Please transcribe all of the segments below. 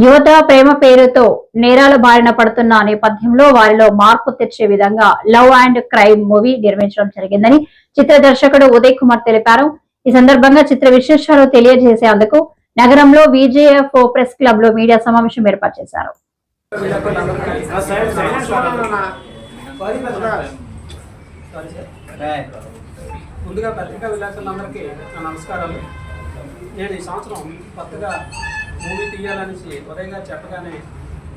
యువత ప్రేమ పేరుతో నేరాల బారిన పడుతున్న నేపథ్యంలో వారిలో మార్పు తెచ్చే విధంగా లవ్ అండ్ క్రైమ్ మూవీ నిర్మించడం జరిగిందని చిత్ర దర్శకుడు ఉదయ్ కుమార్ తెలిపారు. ఈ సందర్భంగా చిత్ర విశేషాలు తెలియజేసేందుకు నగరంలో విజేఎఫ్ ప్రెస్ క్లబ్లో మీడియా సమావేశం ఏర్పాటు చేశారు. ముందుగా పత్రికా విలేకరులందరికీ నా నమస్కారాలు. నేను ఈ సంవత్సరం కొత్తగా మూవీ తీయాలనేసి ఉదయంగా చెప్పగానే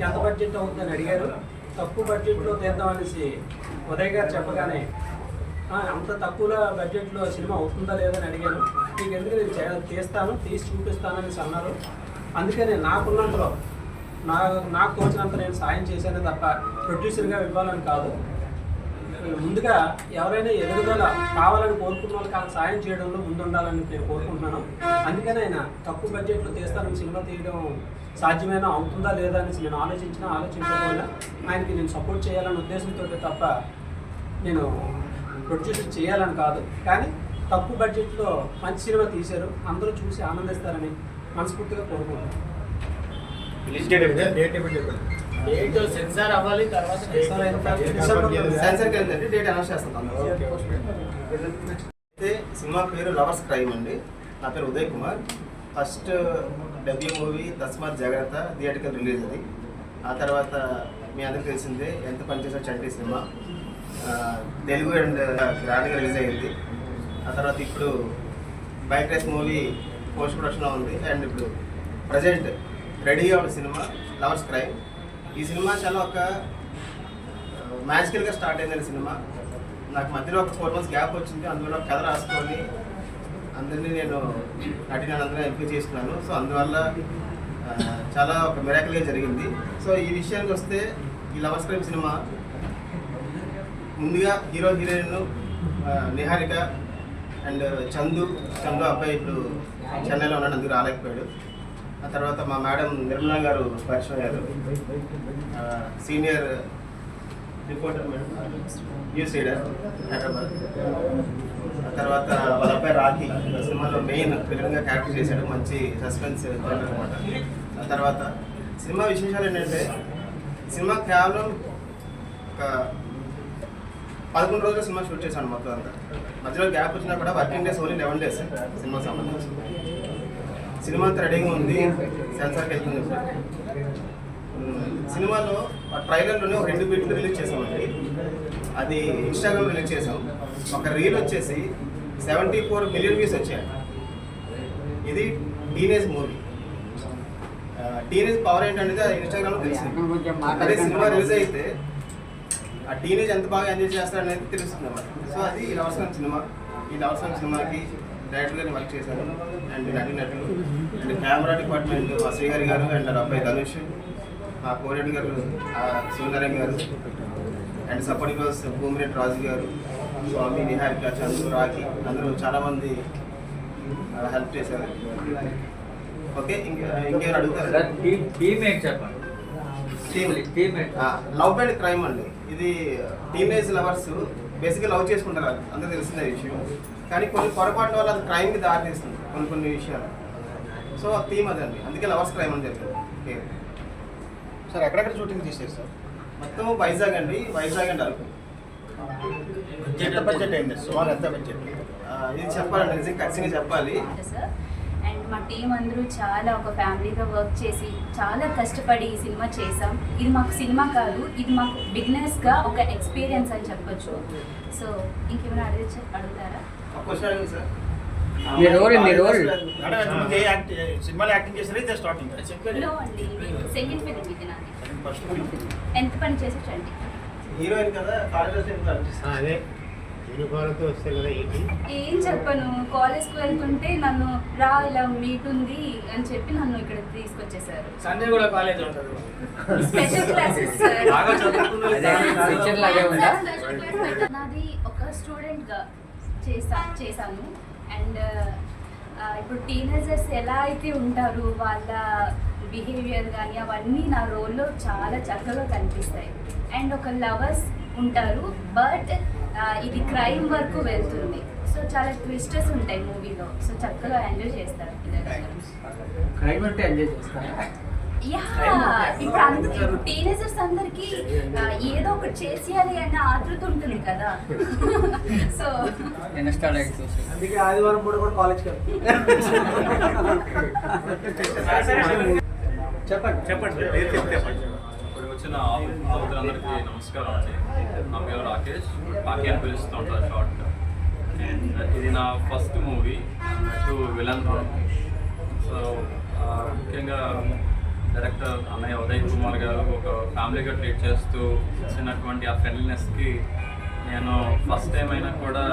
ఎంత బడ్జెట్ అవుతుందని అడిగారు. తక్కువ బడ్జెట్లో తీద్దామనేసి ఉదయ్ గారు చెప్పగానే అంత తక్కువ బడ్జెట్లో సినిమా అవుతుందా లేదని అడిగాను. మీకు ఎందుకు నేను చే- తీస్తాను తీసి చూపిస్తాను అనేసి అన్నారు. అందుకనే నాకున్నంతలో నా నాకు తోచినంత నేను సాయం చేశానే తప్ప ప్రొడ్యూసర్గా ఇవ్వాలని కాదు. ముందుగా ఎవరైనా ఎదుగుదల కావాలని కోరుకున్న వాళ్ళకి వాళ్ళకి సాయం చేయడంలో ముందుండాలని నేను కోరుకుంటున్నాను. అందుకని ఆయన తక్కువ బడ్జెట్లో తీస్తాను సినిమా తీయడం సాధ్యమైనా అవుతుందా లేదా అనేసి నేను ఆలోచించిన ఆలోచించకపోయినా ఆయనకి నేను సపోర్ట్ చేయాలనే ఉద్దేశంతో తప్ప నేను ప్రొడ్యూసర్ చేయాలని కాదు. కానీ తక్కువ బడ్జెట్లో మంచి సినిమా తీశారు. అందరూ చూసి ఆనందిస్తారని మనస్ఫూర్తిగా కోరుకుంటున్నాను. డేట్ సెన్సార్ అవ్వాలి తర్వాత డేట్ అనౌన్స్ చేస్తాం. అయితే సినిమా పేరు లవర్స్ క్రైమ్ అండి. నా పేరు Uday Kumar. First debut movie Tasmat Jagratha theatrical release అది. ఆ తర్వాత మీ అందరికి తెలిసిందే ఎంత పనిచేసా చంటి సినిమా. తెలుగు అండ్ గ్రాండ్గా రిలీజ్ అయ్యింది. ఆ తర్వాత ఇప్పుడు బైక్ రేస్ మూవీ పోస్ట్ ప్రొడక్షన్లో ఉంది. అండ్ ఇప్పుడు ప్రజెంట్ రెడీగా ఉన్న సినిమా లవర్స్ క్రైమ్. ఈ సినిమా చాలా ఒక మ్యాజికల్గా స్టార్ట్ అయిందండి సినిమా. నాకు మధ్యలో ఒక ఫోర్ మంత్స్ గ్యాప్ వచ్చింది. అందువల్ల కథ రాసుకొని అందరినీ నేను నటిని అందరూ ఎంపిక చేసుకున్నాను సో అందువల్ల చాలా ఒక మిరాకల్గా జరిగింది. సో ఈ విషయానికి వస్తే ఈ లవర్స్ క్రైమ్ సినిమా ముందుగా hero heroine Niharika and Chandu Chandu అబ్బాయి ఇప్పుడు చెన్నైలో ఉన్నాడు. అందుకు రాలేకపోయాడు. ఆ తర్వాత మా మేడం నిర్మలా గారు పరిచయం అయ్యారు senior reporter madam. News reader Hyderabad. ఆ తర్వాత వాళ్ళ అబ్బాయి రాఖీ. సినిమాలో మెయిన్ విలన్గా క్యారెక్టర్ చేశాడు. మంచి సస్పెన్స్ అనమాట ఆ తర్వాత సినిమా విశేషాలు ఏంటంటే సినిమా కేవలం ఒక పదకొండు రోజులు సినిమా షూట్ చేశాను మొత్తం అంతా. మధ్యలో గ్యాప్ వచ్చినా కూడా working days only eleven days cinema సంబంధించి. సినిమా రెడీగా ఉంది సెన్సార్కి వెళ్తుంది. సార్ సినిమాలో ఆ ట్రైలర్లోనే ఒక రెండు బిట్లు రిలీజ్ చేసామండి. అది ఇన్స్టాగ్రామ్ రిలీజ్ చేసాం. ఒక రీల్ వచ్చేసి సెవెంటీ ఫోర్ మిలియన్ వ్యూస్ వచ్చాయి. ఇది టీనేజ్ మూవీ. టీనేజ్ పవర్ ఏంటనేది అది ఇన్స్టాగ్రామ్లో తెలిసింది. అదే సినిమా రిలీజ్ అయితే ఆ టీనేజ్ ఎంత బాగా ఎంజాయ్ చేస్తారనేది తెలుస్తుంది అన్నమాట. సో అది ఈ లవర్సన్ సినిమా. ఈ లవర్సన్ సినిమాకి డైరెక్టర్ గారిని వర్క్ చేశాను అండ్ నటినట్లు అండ్ కెమెరా డిపార్ట్మెంట్ మా శ్రీగారి గారు అండ్ అబ్బాయి ధనుష్ మా కోరెడ్డి గారు సుందరం గారు అండ్ సపోర్టింగ్ వాస్ భూమిరెడ్డి రాజు గారు స్వామి నిహారిక చందు రాఖీ అందరూ చాలామంది హెల్ప్ చేశారు. ఓకే ఇంకా ఇంకేమైనా అడుగుతారా? లవ్ అండ్ క్రైమ్ అండి. ఇది టీనేజ్ లవర్స్ బేసిక్గా లవ్ చేసుకుంటారు అది. అందరూ తెలిసిన విషయం. కానీ కొన్ని పొరపాట్ల వల్ల అది క్రైమ్కి దారితీస్తుంది కొన్ని కొన్ని విషయాలు. సో థీమ్ అదండి అందుకే లవర్స్ క్రైమ్ అని పేరు సార్ ఎక్కడెక్కడ షూటింగ్ చేశారు సార్? మొత్తం వైజాగ్ అండి. వైజాగ్ అండ్ అరకు. బడ్జెట్ అయింది సుమారు ఎంత బడ్జెట్? ఆ, ఇది చెప్పాలండి. నిజంగా ఖచ్చితంగా చెప్పాలి. మా టీం అందరూ చాలా ఒక ఫ్యామిలీగా వర్క్ చేసి చాలా కష్టపడి ఈ సినిమా చేసాం. ఇది మాకు సినిమా కాదు ఇది మాకు బిగినర్స్గా ఒక ఎక్స్పీరియన్స్ అని చెప్పొచ్చు. సో ఇంకేమైనా అడిగి అడుగుతారా? మీ రోల్, మీ రోల్. సినిమాలో యాక్టింగ్ స్టార్టింగ్ సెకండ్ ఇది నాది. ఎంత పని చేసి హీరోయిన్ కదా కాలేజ్ అదే. ఏం చెప్పను. కాలేజ్కి వెళ్తుంటే నన్ను రా ఇలా మీట్ ఉంది అని చెప్పి నన్ను ఇక్కడ తీసుకొచ్చేసారు. సండే కూడా కాలేజ్ ఉంటుంది స్పెషల్ క్లాసెస్? నాది ఒక స్టూడెంట్గా చేసా చేశాను. అండ్ ఇప్పుడు టీనేజర్స్ ఎలా అయితే ఉంటారు వాళ్ళ బిహేవియర్ కానీ అవన్నీ నా రోల్లో చాలా చక్కగా కనిపిస్తాయి. అండ్ ఒక లవర్స్ ఉంటారు. బట్ ఇది క్రైమ్ వరకు వెళ్తుంది. సో చాలా ట్విస్టర్స్ ఉంటాయి మూవీలో సో చక్కగా ఎంజాయ్ చేస్తారు క్రైమ్ అంటే ఎంజాయ్ చేస్తారా? యా! ఇప్పుడు అందరికి టీనేజర్స్ అందరికి ఏదో ఒకటి చేసేయాలి అన్న ఆతృత ఉంటుంది కదా. సో అందుకే ఆదివారం పూట కూడా కాలేజ్కి చెప్పండి. చెప్పండి. ఇప్పుడు వచ్చిన అందరికీ నమస్కారం అండి. నా పేరు రాకేష్. పాకి అని పిలుస్తూ ఉంటారు షార్ట్ అండ్ ఇది నా first movie. To villain role. So ముఖ్యంగా డైరెక్టర్ అన్నయ్య ఉదయ్ కుమార్ గారు ఒక ఫ్యామిలీగా ట్రీట్ చేస్తూ ఇచ్చినటువంటి ఆ ఫ్రెండ్లీనెస్కి నేను ఫస్ట్ టైం అయినా కూడా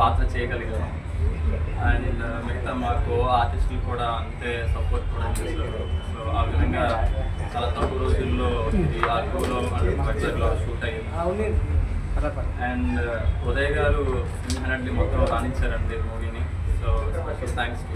పాత్ర చేయగలిగాను. అండ్ మిగతా మాకు ఆర్టిస్టులు కూడా అంతే సపోర్ట్ కూడా చేశారు. సో ఆ విధంగా చాలా తక్కువ ఇది ఆర్కూలో అండ్ షూట్ అయ్యింది అండ్ ఉదయ్ గారు సింగ్ మొత్తం రాణించారండి మూవీని. So special thanks to